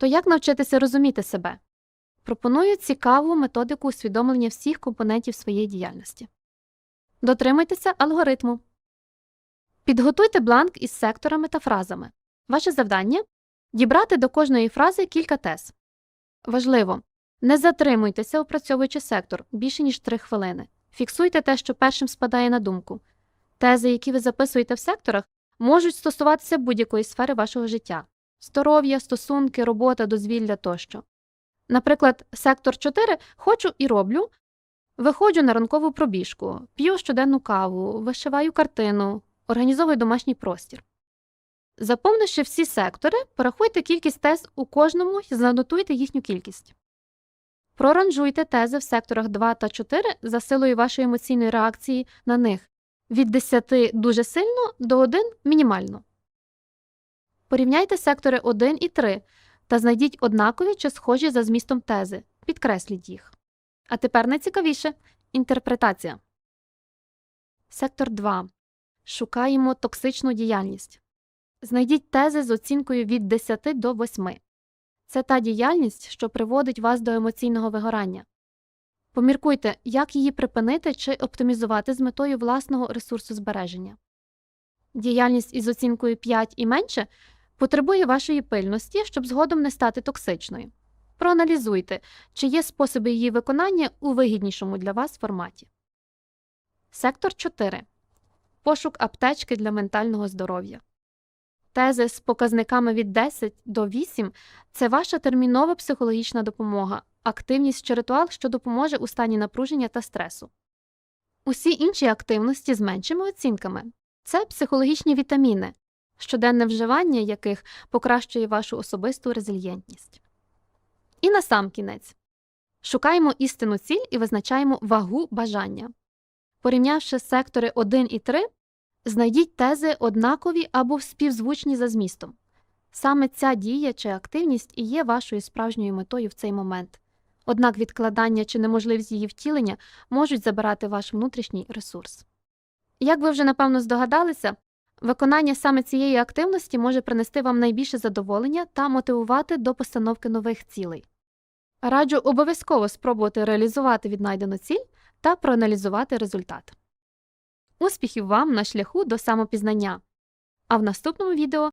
То як навчитися розуміти себе? Пропоную цікаву методику усвідомлення всіх компонентів своєї діяльності. Дотримуйтеся алгоритму. Підготуйте бланк із секторами та фразами. Ваше завдання дібрати до кожної фрази кілька тез. Важливо, не затримуйтеся, опрацьовуючи сектор більше ніж 3 хвилини. Фіксуйте те, що першим спадає на думку. Тези, які ви записуєте в секторах, можуть стосуватися будь-якої сфери вашого життя здоров'я, стосунки, робота, дозвілля тощо. Наприклад, сектор 4 хочу і роблю. Виходжу на ранкову пробіжку, п'ю щоденну каву, вишиваю картину, організовую домашній простір. Заповнивши всі сектори, порахуйте кількість тез у кожному і занотуйте їхню кількість. Проранжуйте тези в секторах 2 та 4 за силою вашої емоційної реакції на них від 10 дуже сильно до 1 мінімально. Порівняйте сектори 1 і 3 та знайдіть однакові чи схожі за змістом тези. Підкресліть їх. А тепер найцікавіше інтерпретація. Сектор 2. Шукаємо токсичну діяльність. Знайдіть тези з оцінкою від 10 до 8. Це та діяльність, що приводить вас до емоційного вигорання. Поміркуйте, як її припинити чи оптимізувати з метою власного ресурсозбереження. Діяльність із оцінкою 5 і менше потребує вашої пильності, щоб згодом не стати токсичною. Проаналізуйте, чи є способи її виконання у вигіднішому для вас форматі. Сектор 4. Пошук аптечки для ментального здоров'я. Тези з показниками від 10 до 8 це ваша термінова психологічна допомога, активність чи ритуал, що допоможе у стані напруження та стресу. Усі інші активності з меншими оцінками це психологічні вітаміни, щоденне вживання яких покращує вашу особисту резильєнтність. І насамкінець шукаємо істинну ціль і визначаємо вагу бажання. Порівнявши сектори 1 і 3, знайдіть тези однакові або співзвучні за змістом. Саме ця дія чи активність і є вашою справжньою метою в цей момент. Однак відкладання чи неможливість її втілення можуть забирати ваш внутрішній ресурс. Як ви вже напевно здогадалися, виконання саме цієї активності може принести вам найбільше задоволення та мотивувати до постановки нових цілей. Раджу обов'язково спробувати реалізувати віднайдену ціль та проаналізувати результат. Успіхів вам на шляху до самопізнання! А в наступному відео